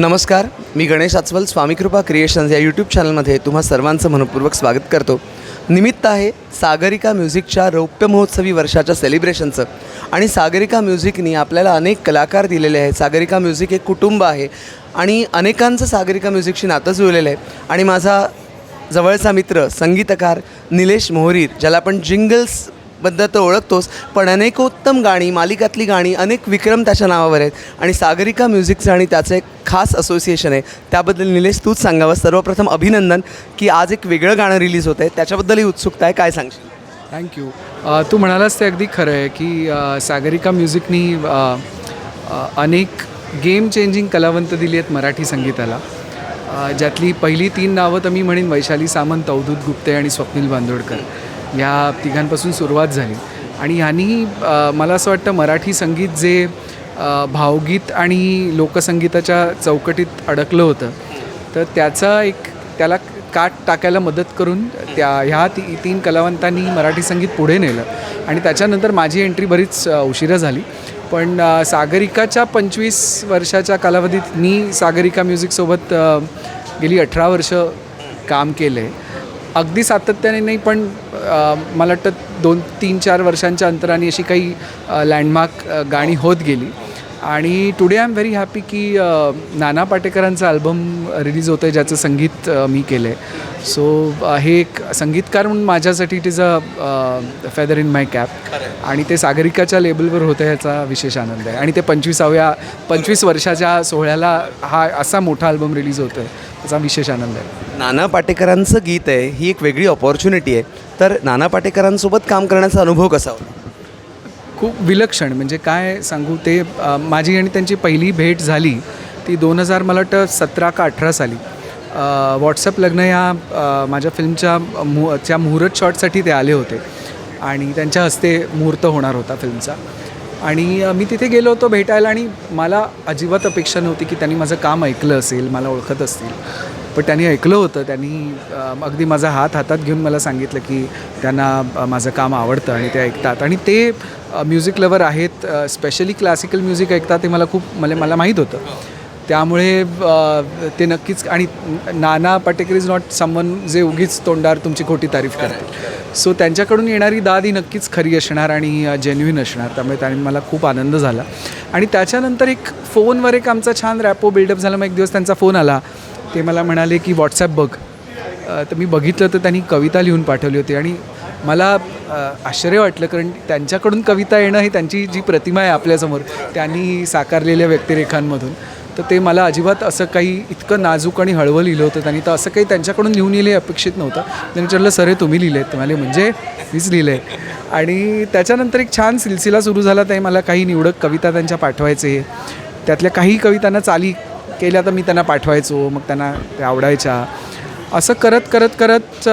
नमस्कार मी गणेश आचवल स्वामीकृपा क्रिएशन्स या यूट्यूब चॅनलमध्ये तुम्हा सर्वांचं मनपूर्वक स्वागत करतो. निमित्त आहे सागरिका म्युझिकच्या रौप्य महोत्सवी वर्षाच्या सेलिब्रेशनचं आणि सागरिका म्युझिकनी आपल्याला अनेक कलाकार दिलेले आहेत. सागरिका म्युझिक एक कुटुंब आहे आणि अनेकांचं सागरिका म्युझिकशी नातं जुळलेलं आहे. आणि माझा जवळचा मित्र संगीतकार निलेश मोहरीर ज्याला आपण जिंगल्स बद्दल तर ओळखतोच पण अनेकोत्तम गाणी मालिकातली गाणी अनेक विक्रम त्याच्या नावावर आहेत. आणि सागरिका म्युझिकचं आणि त्याचं एक खास असोसिएशन आहे. त्याबद्दल निलेश तूच सांगावं. सर्वप्रथम अभिनंदन की आज एक वेगळं गाणं रिलीज होतं आहे त्याच्याबद्दलही उत्सुकता आहे. काय सांगशील? थँक्यू तू म्हणालास ते अगदी खरं आहे की सागरिका म्युझिकनी अनेक गेम चेंजिंग कलावंत दिली आहेत मराठी संगीताला. ज्यातली पहिली तीन नावं तर मी म्हणेन वैशाली सामंत अवधूत गुप्ते आणि स्वप्नील बांदोडकर. ह्या तिघांपासून सुरुवात झाली. आणि ह्यांनी मला असं वाटतं मराठी संगीत जे भावगीत आणि लोकसंगीताच्या चौकटीत अडकलं होतं तर त्याचा एक त्याला काट टाकायला मदत करून त्या ह्या ती तीन कलावंतांनी मराठी संगीत पुढे नेलं. आणि त्याच्यानंतर माझी एंट्री बरीच उशिरा झाली. पण सागरिकाच्या पंचवीस वर्षाच्या कालावधीत मी सागरिका म्युझिकसोबत गेली अठरा वर्ष काम केलं. आहे अगदी सातत्याने नाही पण मला वाटतं दोन तीन चार वर्षांच्या अंतराने अशी काही लँडमार्क गाणी होत गेली. आणि today I am very happy की नाना पाटेकरांचं अल्बम रिलीज होतं आहे ज्याचं संगीत मी केलं आहे सो हे एक संगीतकार म्हणून माझ्यासाठी it is a feather in my cap आणि ते सागरिकाच्या लेबलवर होतं ह्याचा विशेष आनंद आहे. आणि ते पंचवीसाव्या पंचवीस वर्षाच्या सोहळ्याला हा असा मोठा अल्बम रिलीज होतो आहे त्याचा विशेष आनंद आहे. नाना पाटेकरांचं गीत आहे ही एक वेगळी ऑपॉर्च्युनिटी आहे. तर नाना पाटेकरांसोबत काम करण्याचा अनुभव कसा होता? खूप विलक्षण म्हणजे काय सांगू ते माझी आणि त्यांची पहिली भेट झाली ती दोन हजार मला वाटतं सतरा का अठरा साली. व्हॉट्सअप लग्न या माझ्या फिल्मच्या मु च्या मुहूर्त शॉटसाठी ते आले होते. आणि त्यांच्या हस्ते मुहूर्त होणार होता फिल्मचा. आणि मी तिथे गेलो होतो भेटायला आणि मला अजिबात अपेक्षा नव्हती की त्यांनी माझं काम ऐकलं असेल मला ओळखत असतील. पण त्यांनी ऐकलं होतं त्यांनी अगदी माझा हात हातात घेऊन मला सांगितलं की त्यांना माझं काम आवडतं आणि ते ऐकतात. आणि ते म्युझिक लवर आहेत स्पेशली क्लासिकल म्युझिक ऐकतात ते मला खूप मला मला माहीत होतं. त्यामुळे ते नक्कीच आणि Nana Patekar is not someone जे उगीच तोंडार तुमची खोटी तारीफ करतील. सो त्यांच्याकडून येणारी दाद ही नक्कीच खरी असणार आणि जेन्युइन असणार. त्यामुळे त्याने मला खूप आनंद झाला. आणि त्याच्यानंतर एक फोनवर एक आमचा छान रॅपो बिल्डअप झाला. मग एक दिवस त्यांचा फोन आला. ते मला म्हणाले की व्हॉट्सॲप बघ. तर मी बघितलं तर त्यांनी कविता लिहून पाठवली होती आणि मला आश्चर्य वाटलं कारण त्यांच्याकडून कविता येणं ही त्यांची जी प्रतिमा आहे आपल्यासमोर त्यांनी साकारलेल्या व्यक्तिरेखांमधून. तर ते मला अजिबात असं काही इतकं नाजूक आणि हळवं लिहिलं होतं. त्यांनी तर असं काही त्यांच्याकडून लिहून लिहिले अपेक्षित नव्हतं. त्यांनी विचारलं सर हे तुम्ही लिहिले आहेत म्हणजे मीच लिहिलं आहे आणि त्याच्यानंतर एक छान सिलसिला सुरू झाला. ते मला काही निवडक कविता त्यांच्या पाठवायचे. त्यातल्या काही कवितांना चाली केल्या तर मी त्यांना पाठवायचो मग त्यांना ते आवडायच्या. असं करत करत करत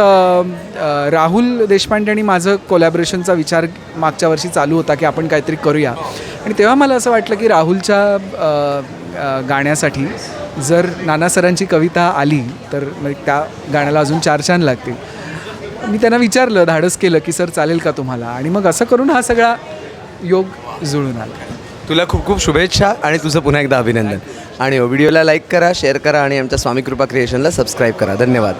राहुल देशपांडे आणि माझं कोलॅबरेशनचा विचार मागच्या वर्षी चालू होता की आपण काहीतरी करूया. आणि तेव्हा मला असं वाटलं की राहुलच्या गाण्यासाठी जर नाना सरांची कविता आली तर मग त्या गाण्याला अजून चार छान लागतील. मी त्यांना विचारलं धाडस केलं की सर चालेल का तुम्हाला? आणि मग असं करून हा सगळा योग जुळून आला. तुला खूप खूप शुभेच्छा आणि तुझं पुन्हा एकदा अभिनंदन. आणि हो, व्हिडिओला लाईक करा शेअर करा आणि आमच्या स्वामी कृपा क्रिएशनला सबस्क्राईब करा. धन्यवाद.